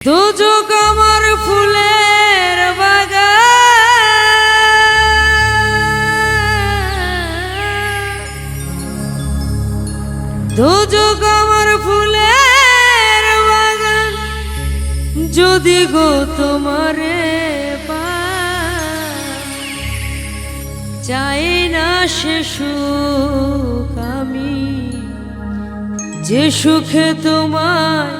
দুযোগ আমার ফুলের বাগান। দুযোগ আমার ফুলের বাগান, যদি গো তোমারে চাই না সে সুখ আমি, যে সুখে তোমায়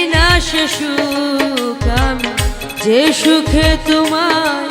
সুখ আমি যে সুখে তোমায়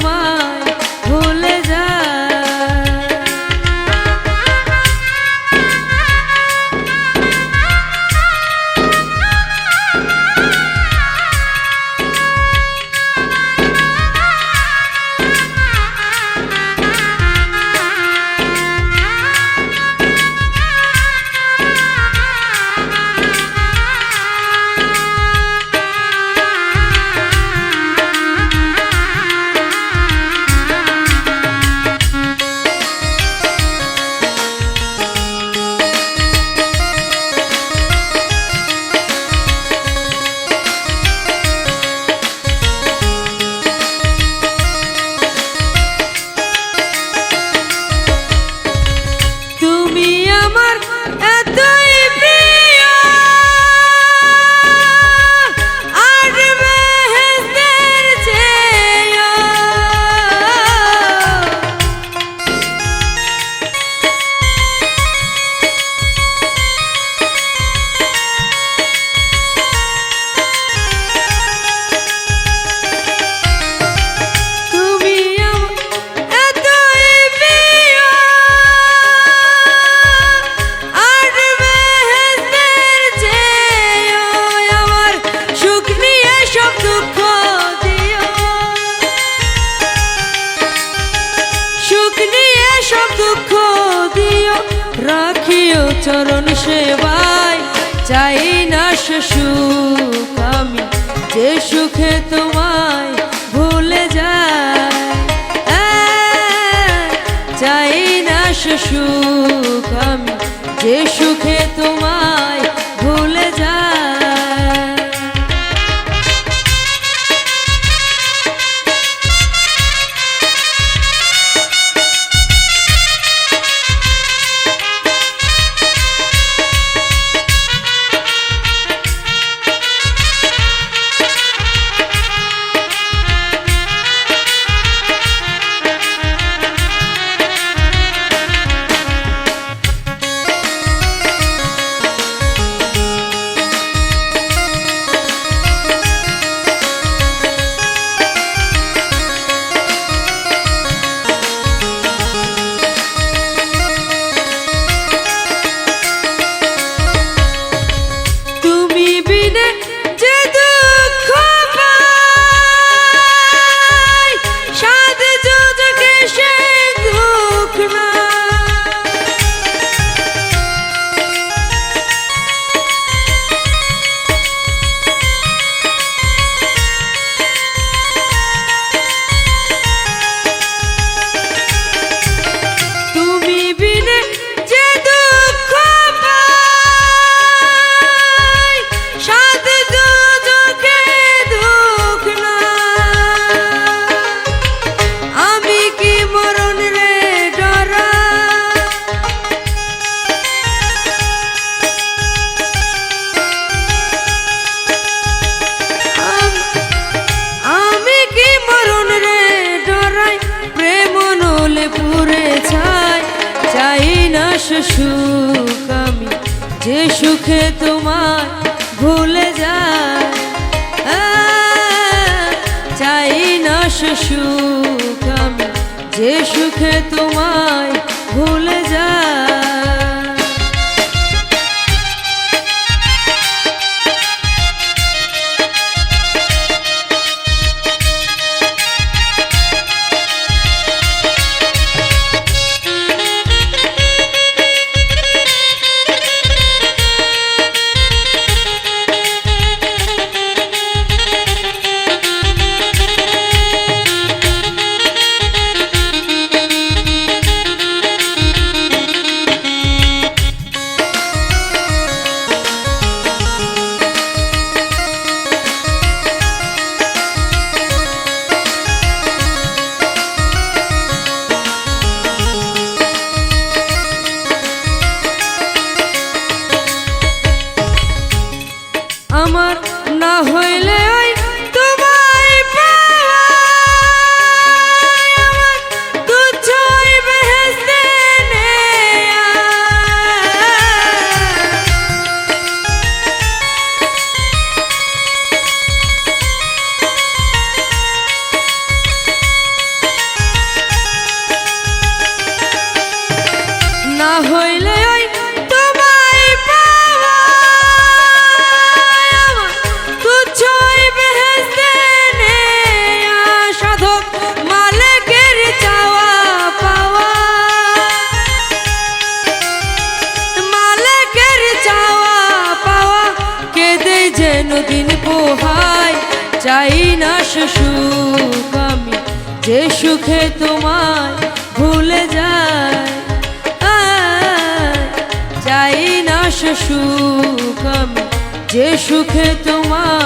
চরণ সেবায় চাই না সুখ আমি। যে সুখে তোমায় দূরে চাই চাই না সুখ আমি, যে সুখে তোমার ভুলে যায় চাই না সুখ আমি, যে সুখে তোমায় ভুলে যায় সুখে তোমায় ভুলে যায়। আয়, চাই না সুখ আমি যে সুখে তোমায়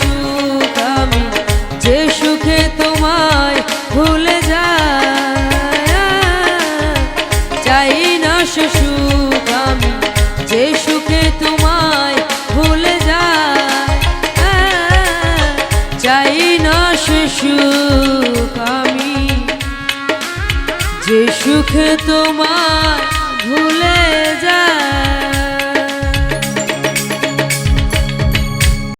সুখ আমি, যে সুখে তোমায় ভুলে যায়। চাই না সুখ আমি, যে সুখে তোমায় ভুলে যায়। চাই না সুখ আমি, যে সুখে যায়